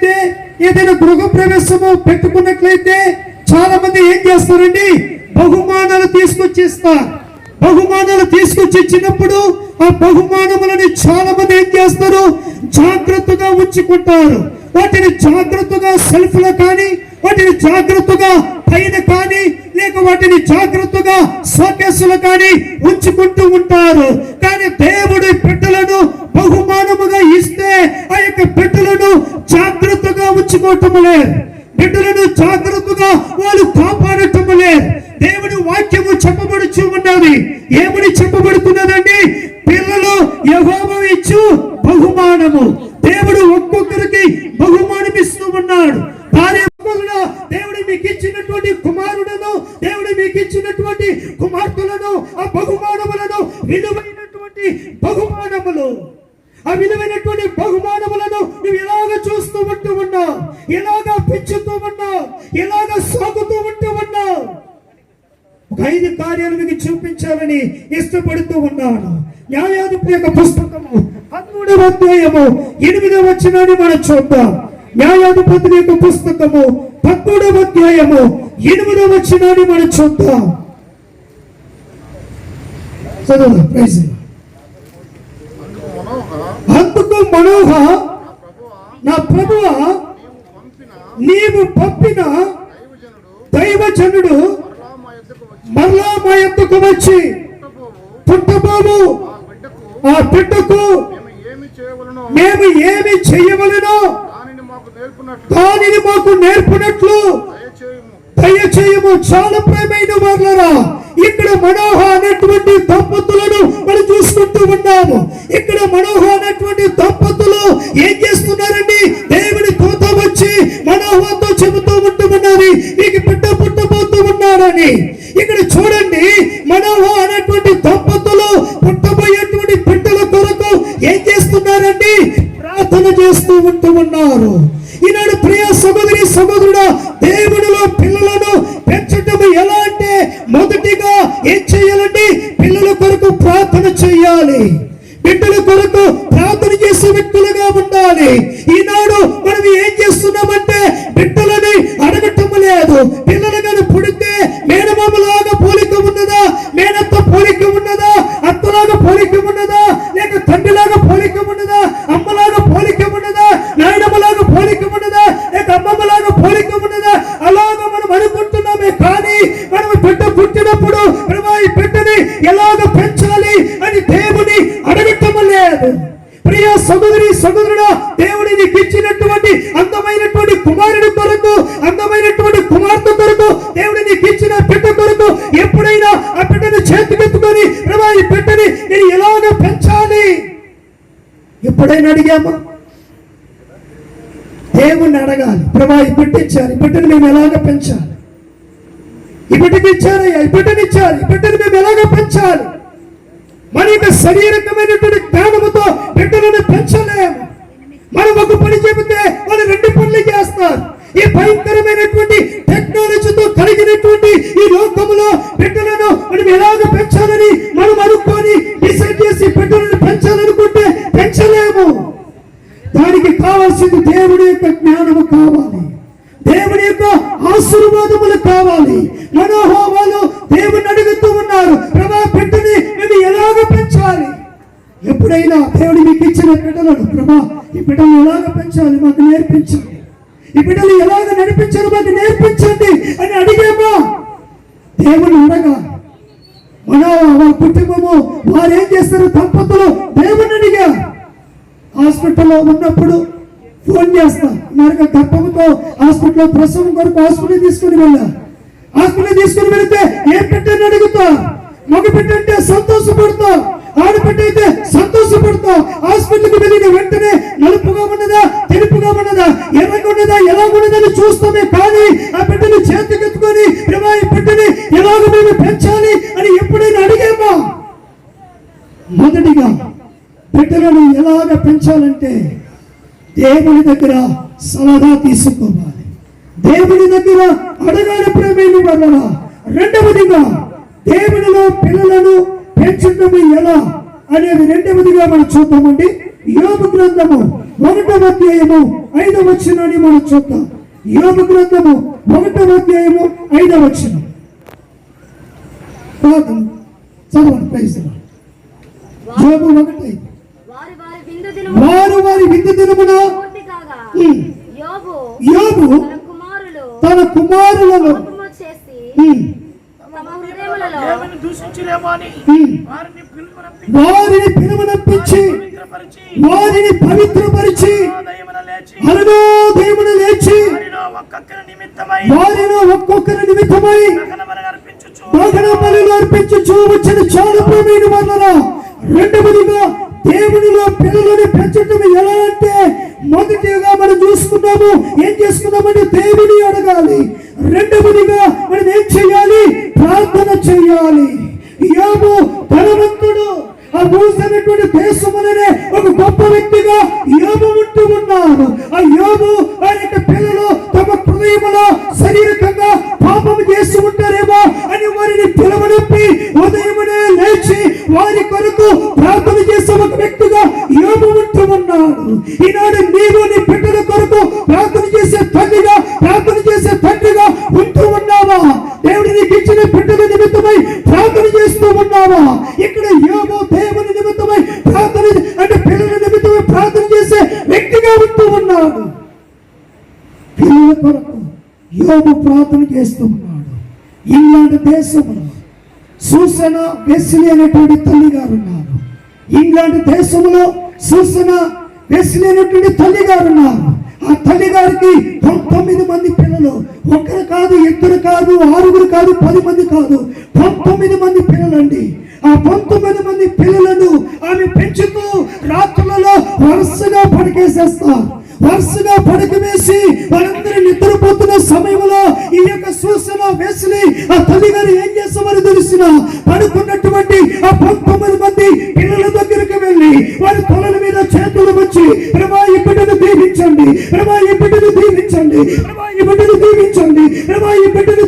చూసినట్లయితే ఏదైనా గృహ ప్రవేశము పెట్టుకున్నట్లయితే చాలా మంది ఏం చేస్తారండి? బహుమానాలు తీసుకొచ్చి ఇస్తారు బహుమానాలు తీసుకొచ్చి ఇచ్చినప్పుడు ఆ బహుమానములని చాలా మంది ఏం చేస్తారు? జాగ్రత్తగా ఉంచుకుంటారు. వాటిని జాగ్రత్తగా సెల్ఫ్లో కానీ వాటిని జాగ్రత్తగా పైన కానీ లేక వాటిని జాగ్రత్తగా సోకేసులు కానీ ఉంచుకుంటూ ఉంటారు. కానీ దేవుడి పెట్టెలను బహుమానముగా ఇస్తే ఆ యొక్క బిడ్డలను జాగ్రత్తగా ఉంచుకోవటం లేదు బిడ్డలను జాగ్రత్తగా వాళ్ళు కాపాడటం లేదు దేవుడి వాక్యము చెప్పబడుచు ఉన్నది. ఏమని చెప్పబడుతున్నదండి? పిల్లలు యహోవ ఇచ్చు బహుమానము. దేవుడు ఒక్కొక్కరికి బహుమానం ఇస్తూ ఉన్నాడు. భార్య ఎనిమిదవ వచ్చినాన్ని మనం చూద్దాం. న్యాయాధిపతి యొక్క పుస్తకము పదమూడవ అధ్యాయము ఎనిమిదవ వచ్చినాన్ని మనం చూద్దాం. చదువు ప్రైజ్ అందుకు మనోహ నా ప్రభువ నీవు పంపిన దైవజనుడు మరలా మా యొక్కకు వచ్చి పుట్టబోము. ఆ బిడ్డకు మేము ఏమి చెయ్యవలెనో దానిని మాకు నేర్పునట్లు. దయచేయము. చాలా ప్రేమైన వాళ్ళరా ఇక్కడ మనోహ అనేటువంటి దంపతులను మనం చూసుకుంటూ ఉన్నాము. ఇక్కడ మనోహ అనేటువంటి దంపతులు ఏం చేస్తున్నారండి ఉన్నారు ఈనాడు ప్రియ సహోదరి సహోదరుడా దేవుడిలో పిల్లలను పెంచటం ఎలా అంటే మొదటిగా ఏం చేయాలండి పిల్లల కొరకు ప్రార్థన చేయాలి. బిడ్డల కొరకు కానీ మనం బిడ్డ పుట్టినప్పుడు ప్రభా ఈ బిడ్డని ఎలాగ పెంచాలి అని దేవుని అడగటం లేదు. ప్రియ సహోదరి సహోదరుడా దేవుడి నీకు ఇచ్చినటువంటి అందమైనటువంటి కుమారుడి కొరకు అందమైనటువంటి కుమార్తె కొరకు దేవుడి నీకు ఇచ్చిన బిడ్డ కొరకు ఎప్పుడైనా ఆ బిడ్డను చేతికెత్తుకొని ప్రభా ఈ బిడ్డని నేను ఎలాగ పెంచాలి? ఎప్పుడైనా అడిగామా? దేవుణ్ణి అడగాలి. ప్రభా ఈ బిడ్డ ఇచ్చారు. ఈ బిడ్డను మేము ఎలాగ పెంచాలి? ఈ బిడ్డకి ఇచ్చారయ్యా ఈ బిడ్డని ఇచ్చారు ఈ బిడ్డను మేము ఎలాగ పెంచాలి? మన యొక్క శారీరకమైనటువంటి జ్ఞానముతో బిడ్డలను పెంచలేము. మనం ఒక పని చెబితే వాళ్ళు రెండు పనులు చేస్తారు. ఈ భయంకరమైనటువంటి టెక్నాలజీతో కలిగినటువంటి ఈ లోకంలో బిడ్డలను మనం ఎలాగ పెంచాలని మనం అనుకొని డిసైడ్ చేసి బిడ్డలను పెంచాలనుకుంటే పెంచలేము. దానికి కావాల్సింది దేవుడి యొక్క జ్ఞానము కావాలి. దేవుని యొక్క ఆశీర్వాదములు కావాలి. మనోహోమాలు దేవుని అడుగుతూ ఉన్నారు. ప్రభా బిడ్డని మేము ఎలాగ పెంచాలి? ఎప్పుడైనా దేవుడు మీకు ఇచ్చిన బిడ్డలను ప్రభా ఈ బిడ్డలు ఎలాగ పెంచాలి? మాకు నేర్పించండి. ఈ బిడ్డలు ఎలాగ నడిపించాలి? మాకు నేర్పించండి అని అడిగామా? దేవుని అడగా మన వారి కుటుంబము వారు ఏం చేస్తారు? దంపతులు దేవుని అడిగా హాస్పిటల్లో ఉన్నప్పుడు ఫోన్ చేస్తా నాకు గర్భంతో హాస్పిటల్లో ప్రసవం కొరకు హాస్పిటల్ తీసుకుని వెళ్ళా. హాస్పిటల్ తీసుకుని వెళితే ఏం పెట్టని అడుగుతా? మగ బిడ్డ అంటే సంతోషపడతా? ఆడబిడ్డ అయితే సంతోషపడతా? హాస్పిటల్కి వెళ్ళిన వెంటనే నలుపుగా ఉన్నదా? తెలుపుగా ఉన్నదా? ఎర్రగా ఉన్నదా? ఎలా ఉన్నదని చూస్తామే కానీ ఆ బిడ్డని చేతికెత్తుకొని "ప్రభా, ఈ బిడ్డని ఎలాగ మేము పెంచాలి అని ఎప్పుడైనా అడిగామా? మొదటిగా బిడ్డలను ఎలాగ పెంచాలంటే దేవుని దగ్గర సలహా తీసుకోవాలి. దేవుని దగ్గర అడగాలి ప్రేమైన వల్ల రెండవదిగా దేవునిలో పిల్లలను పెంచడం ఎలా? అనేది రెండవదిగా మనం చూద్దామండి. యోగ గ్రంథము ఒకటవ అధ్యాయము ఐదవ వచనాన్ని మనం చూద్దాం. యోగ గ్రంథము ఒకటవ అధ్యాయము ఐదవ వచ్చిన చదవండి ప్రైజ్ యోగు ఒకటి. వారి విందు వారు విద్య దినమున యోబు తన కుమారులు తన కుమారులను వారిని పిలుపునప్పి వారిని పవిత్రపరిచి వారిని పవిత్రపరిచి దయమున లేచి వారిలో ఒక్కొక్కరి నిమిత్తమై దహన బలులు అర్పించుచూ వచ్చిన చాలా ప్రేమైన రెండవదిగా దేవునిలో పిల్లలని పెంచటం ఎలా అంటే మొదటిగా మనం చూసుకున్నాము ఏం చేసుకున్నామంటే దేవుని అడగాలి. రెండవదిగా మనం ఏం చేయాలి? ప్రార్థన చేయాలి. యోబు ధనవంతుడు ఆ మూసినటువంటి దేశములనే ఒక గొప్ప వ్యక్తిగా యోబు ప్రార్థన చేస్తూ ఉన్నాడు ఇంగ్లాండ్ దేశంలో సూసన వెస్లీ అనేటువంటి తల్లి గారు ఉన్నారు. ఇంగ్లాండ్ దేశంలో సూసన వెస్లీ అనేటువంటి తల్లి గారు ఉన్నారు. ఆ తల్లి గారికి పంతొమ్మిది మంది పిల్లలు. ఒకరు కాదు ఇద్దరు కాదు ఆరుగురు కాదు పది మంది కాదు. పంతొమ్మిది మంది పిల్లలండి. ఆ పంతొమ్మిది మంది పిల్లలను ఆమె పెంచుతూ రాత్రులలో వరుసగా పడికేసేస్తారు. వరుసగా పడక వేసి వారందరూ నిద్రపోతున్న సమయంలో ఈ యొక్క సూచన వేసి ఆ తల్లి గారు ఏం చేస్తామని తెలిసిన పడుకున్నటువంటి ఆ పంతొమ్మిది మంది పిల్లల దగ్గరికి వెళ్ళి వారి తొలల మీద చేతులు వచ్చి ప్రభా ఈ బిడ్డను దీవించండి. ప్రభా ఈ బిడ్డను దీవించండి. ప్రభా ఈ బిడ్డను దీవించండి. ప్రభా ఈ బిడ్డను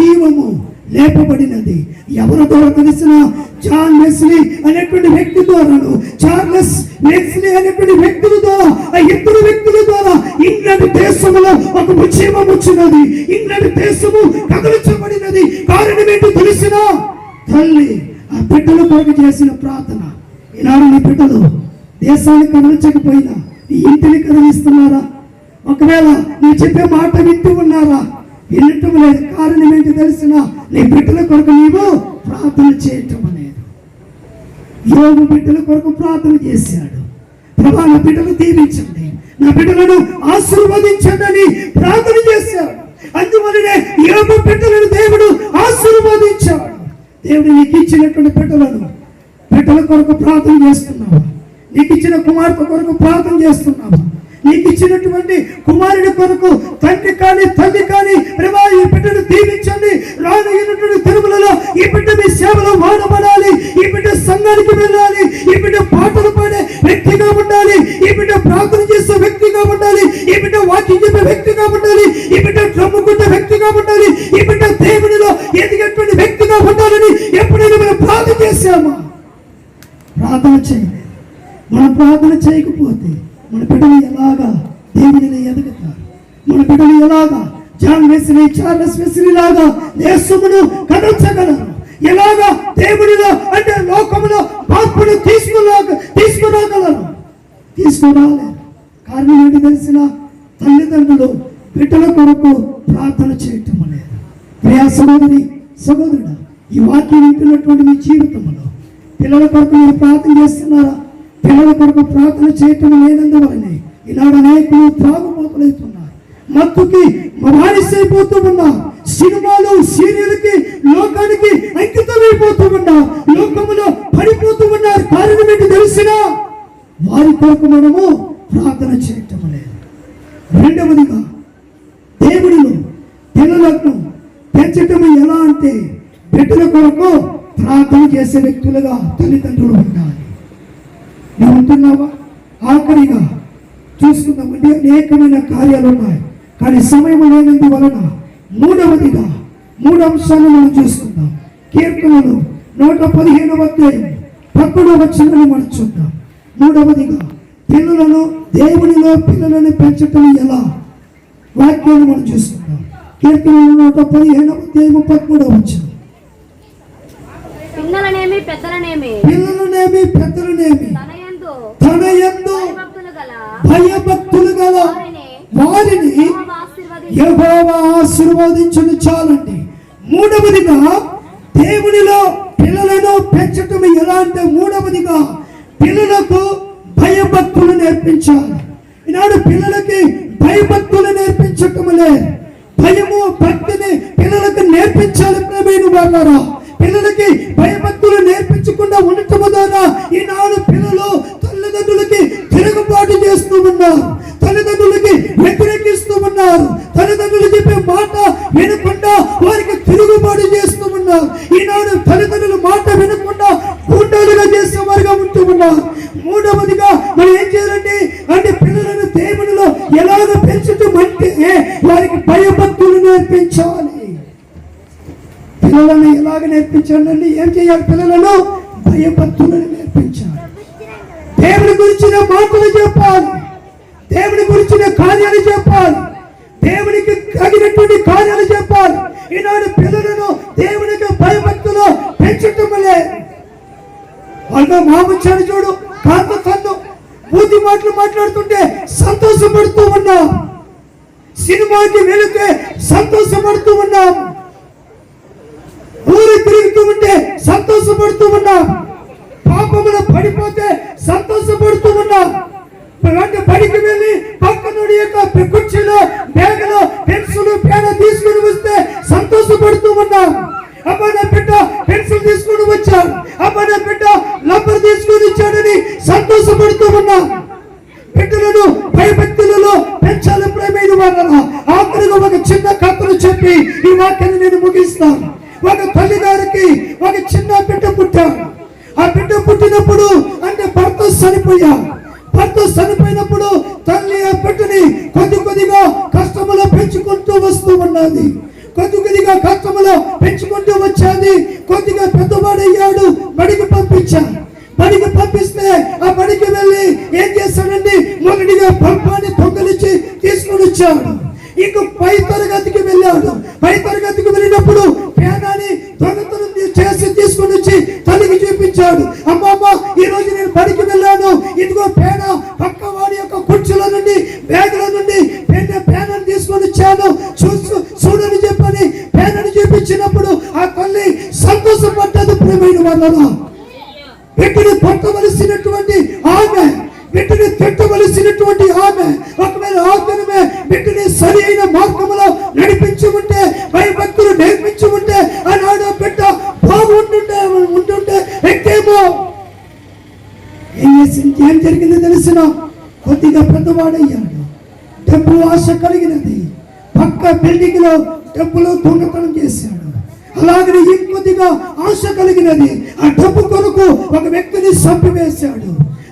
జీవము లేపబడినది. ఎవరి ద్వారా తెలిసిన జాన్ అనేటువంటి వ్యక్తి ద్వారాను చార్లెస్ లెస్లీ అనేటువంటి వ్యక్తుల ద్వారా ఆ ఇద్దరు వ్యక్తుల ద్వారా ఇంగ్లాండ్ దేశంలో ఒక ఉద్యమం వచ్చినది. ఇంగ్లాండ్ దేశము కదలించబడినది. కారణం ఏంటో తెలిసిన తల్లి ఆ బిడ్డల కొరకు చేసిన ప్రార్థన. ఈనాడు నీ బిడ్డలు దేశాన్ని కదలించకపోయినా నీ ఇంటిని కదిలిస్తున్నారా? ఒకవేళ నీ చెప్పే మాట వింటూ ఉన్నారా? వినటం లేదు కారణం ఏంటి తెలిసిన? నీ బిడ్డల కొరకు నీవు ప్రార్థన చేయటం లేదు యోగు బిడ్డల కొరకు ప్రార్థన చేశాడు. ప్రభా నా బిడ్డలు దీవించండి. నా బిడ్డలను ఆశీర్వదించండి అని ప్రార్థన చేశాడు. అందువలనే యోగు బిడ్డలను దేవుడు ఆశీర్వదించాడు. దేవుడు నీకు ఇచ్చినటువంటి బిడ్డలను బిడ్డల కొరకు ప్రార్థన చేస్తున్నావా? నీకు ఇచ్చిన కుమార్తె కొరకు ప్రార్థన చేస్తున్నావా? నీకు ఇచ్చినటువంటి కుమారుడి కొరకు తండ్రి కానీ తల్లి కానీ ప్రభా ఈ బిడ్డను దీవించండి. రానయ్యినటువంటి తిరుమలలో ఈ బిడ్డ మీ సేవలో వాడబడాలి ఈ బిడ్డ సంఘానికి వెళ్ళాలి. ఈ బిడ్డ పాటలు పాడే వ్యక్తిగా ఉండాలి. ఈ బిడ్డ ప్రార్థన చేసే వ్యక్తిగా ఉండాలి. ఈ బిడ్డ వాకింగ్ చెప్పే వ్యక్తిగా ఉండాలి. ఈ బిడ్డ డ్రమ్ముకుంటే వ్యక్తిగా ఉండాలి. ఈ బిడ్డ దేవునిలో ఎదిగేటువంటి వ్యక్తిగా ఉండాలని ఎప్పుడైనా మనం ప్రార్థన చేశామా? ప్రార్థన చేయాలి మనం ప్రార్థన చేయకపోతే మన బిడ్డలు ఎలాగా దేవునిలో ఎదుగుతారు మన లాగా జాన్ వెస్లీ చార్లెస్ వెస్లీ లాగా యేసుమును కదల్చగలరు ఎలాగా దేవుడిలో అంటే లోకములో మార్పును తీసుకురా తీసుకురాగలరు? తీసుకురాలే. కారణం ఏంటి తెలిసిన? తల్లిదండ్రులు బిడ్డల కొరకు ప్రార్థన చేయటం లేదు. ప్రియా సహోదరి సహోదరుడు ఈ వాక్యం వింటున్నటువంటి మీ జీవితంలో పిల్లల కొరకు మీరు ప్రార్థన చేస్తున్నారా? పిల్లల కొరకు ప్రార్థన చేయటం లేనందువలనే ఇలాగ అనేకులు త్రాగుబోతులవుతున్నారు మత్తుకి బానిసైపోతూ ఉన్నా సినిమాలు సీరియల్కి లోకానికి అంకితమైపోతూ ఉన్నా లోకములో పడిపోతూ ఉన్నారు కారణం ఏంటి తెలిసినా వారి కొరకు మనము ప్రార్థన చేయటం లేదు. రెండవదిగా దేవుడిలో పిల్లలను పెంచటం ఎలా అంటే బిడ్డల కొరకు ప్రార్థన చేసే వ్యక్తులుగా తల్లిదండ్రులు ఉండాలి. నువ్వు ఉంటున్నావా? ఆఖరిగా చూసుకుందామంటే అనేకమైన కార్యాలు ఉన్నాయి కానీ సమయం లేనందు వలన మూడవదిగా మూడు అంశాలు మనం చూసుకుందాం కీర్తనలు నూట పదిహేనవ అధ్యాయం పక్కడో వచ్చిందని మనం చూద్దాం మూడవదిగా పిల్లలను దేవునిలో పిల్లలను పెంచటం ఎలా? వాక్యాన్ని మనం చూసుకుందాం కీర్తనలు నూట పదిహేనవ అధ్యాయం పదమూడవ వచ్చింది పిల్లలనేమి పెద్దలనేమి? పిల్లలనేమి పెద్దలనేమి? తన ఎందు భక్తులు గల భయభక్తులు గల వారిని వారిని ఆశీర్వదించును. చాలండి. మూడవదిగా దేవునిలో పిల్లలను పెంచటం ఎలా అంటే మూడవదిగా పిల్లలకు భయభక్తులు నేర్పించాలి. ఈనాడు పిల్లలకి భయభక్తులు నేర్పించటములే భయము భక్తిని పిల్లలకు నేర్పించాలి ప్రేమైన వాళ్ళారా పిల్లలకి భయభక్తులు నేర్పించకుండా ఉండటం ద్వారా ఈనాడు పిల్లలు తల్లిదండ్రులకి తిరుగుబాటు చేస్తూ ఉన్నారు. తల్లిదండ్రులకి వ్యతిరేకిస్తూ ఉన్నారు. తల్లిదండ్రులు చెప్పే మాట వినకుండా వారికి తిరుగుబాటు చేస్తూ ఉన్నారు. ఈనాడు తల్లిదండ్రుల మాట వినకుండా గుండాలుగా చేసేవారుగా ఉంటూ ఉన్నారు. మూడవదిగా మనం ఏం చేయాలండి? అంటే పిల్లలను దేవునిలో ఎలాగ పెంచటం అంటే వారికి భయభక్తులు నేర్పించాలి. పిల్లలను ఎలాగ నేర్పించాలండి? ఏం చేయాలి పిల్లలను? భయభక్తులను నేర్పించాలి. దేవుని గురించిన మాటలు చెప్పాలి. దేవుని గురించిన కార్యాలు చెప్పాలి. దేవునికి తగినటువంటి కార్యాలు చెప్పాలి. ఈనాడు పిల్లలను దేవునికి భయభక్తులు పెంచటం లేదు వాళ్ళ మామచ్చాడు చూడు కాంత తన్ను. బూతి మాటలు మాట్లాడుతుంటే సంతోషపడుతూ ఉన్నాం. సినిమాకి వెళితే సంతోషపడుతూ ఉన్నాం. ఊరు తిరుగుతూ ఉంటే సంతోషపడుతూ ఉన్నాం. పాపములు పడిపోతే సంతోషపడుతూ ఉన్నాం. పక్కనుడి యొక్క కుర్చీలో బ్యాగులో పెన్సిల్ పేన తీసుకుని వస్తే సంతోషపడుతూ ఉన్నాం. వాడయ్యాడు బడికి పంపించాడు బడికి పంపిస్తే ఆ బడికి వెళ్ళి ఏం చేస్తాడండి మొదటిగా పంపాన్ని తొంగలిచ్చి తీసుకొని వచ్చాడు ప్రేమైన బిడ్డని పట్టవలసినటువంటి ఆమె బిడ్డని పెట్టవలసినటువంటి ఆమె ఒకవేళ ఆజ్ఞమే బిడ్డని సరి అయిన మార్గంలో నడిపించి ఉంటే భయభక్తులు నేర్పించి ఉంటే ఆనాడు బిడ్డ బాగుంటుంటే ఉంటుంటే ఎక్కేమో? ఏం చేసింది? ఏం జరిగింది తెలిసిన కొద్దిగా పెద్దవాడయ్యాడు. డబ్బు ఆశ కలిగినది. పక్క బిల్డింగ్లో డబ్బులు దొంగతనం చేశాడు. అలాగనే ఇంకొద్దిగా ఆశ కలిగినది. ఆ డబ్బు కొరకు ఒక వ్యక్తిని చంపివేశాడు.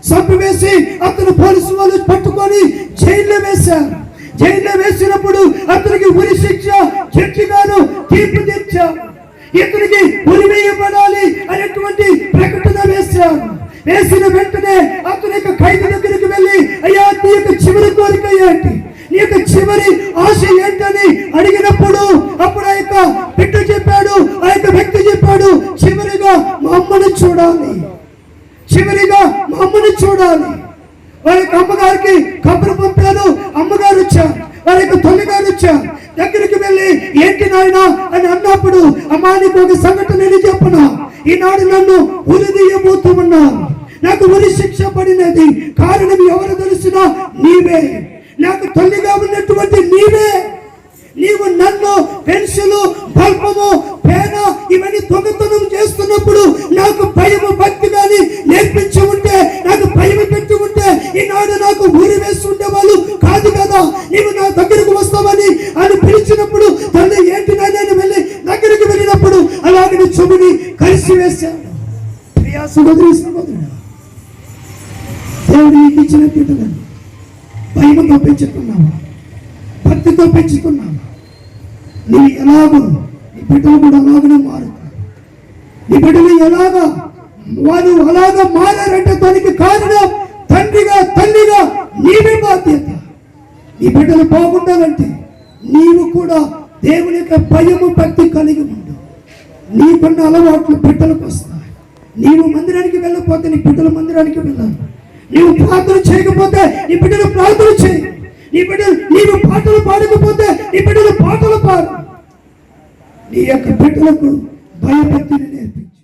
చంపివేసి అతను పోలీసు వాళ్ళు పట్టుకొని జైల్లో వేశారు. జైల్లో వేసినప్పుడు అతనికి ఉరి శిక్ష జడ్జి గారు తీర్పు తెచ్చారు ఇతనికి ఉరి వేయబడాలి అనేటువంటి ప్రకటన వేశారు. వేసిన వెంటనే అతని యొక్క ఖైదు దగ్గరికి వెళ్ళి అయ్యా నీ యొక్క చివరి కోరిక ఏంటి? నీ యొక్క చివరి ఆశ ఏంటని అడిగినప్పుడు అప్పుడు ఆ యొక్క బిడ్డ చెప్పాడు ఆ యొక్క వ్యక్తి చెప్పాడు చివరిగా మా అమ్మని చూడాలి. చివరిగా మా అమ్మని చూడాలి. వారి యొక్క అమ్మగారికి కబురు పంపాను అమ్మగారు వచ్చారు. వారి యొక్క తల్లిగారు వచ్చారు. దగ్గరికి వెళ్ళి ఏంటి నాయన? అని అన్నప్పుడు అమ్మా నీకు ఒక సంఘటన నేను చెప్పనా? ఈనాడు నన్ను ఉరిదీయబోతున్నాను నాకు ఉరి శిక్ష పడినది. కారణం ఎవరు తెలిసినా నీవే. నాకు తల్లిగా ఉన్నటువంటి నీవే. నీవు నన్ను పెన్సిలు బల్పము పేద ఇవన్నీ తొంగతనం చేస్తున్నప్పుడు నాకు భయము భక్తి కానీ నేర్పించి ఉంటే నాకు భయం పెట్టి ఉంటే ఈనాడు నాకు ఊరి వేస్తుండే వాళ్ళు కాదు కదా. నీవు నా దగ్గరకు వస్తామని అని పిలిచినప్పుడు తల్లి ఏంటి నేను వెళ్ళి దగ్గరికి వెళ్ళినప్పుడు అలాగే చెబుని కలిసి వేశాను ప్రియా సహోదరి వారు అలాగా మారారంటే దానికి కారణం తండ్రిగా తల్లిగా నీవే బాధ్యత. నీ బిడ్డలు బాగుండాలంటే నీవు కూడా దేవుని యొక్క భయము భక్తి కలిగి ఉండు. నీకున్న అలవాట్లు బిడ్డలకు వస్తాయి. నీవు మందిరానికి వెళ్ళకపోతే నీ బిడ్డలు మందిరానికి వెళ్ళాలి. నీవు ప్రార్థన చేయకపోతే నీ బిడ్డలు ప్రార్థన చేయి. నీ బిడ్డలు నీవు పాటలు పాడకపోతే నీ బిడ్డలు పాటలు పాడు. నీ యొక్క బిడ్డలకు భయభక్తిని నేర్పించు.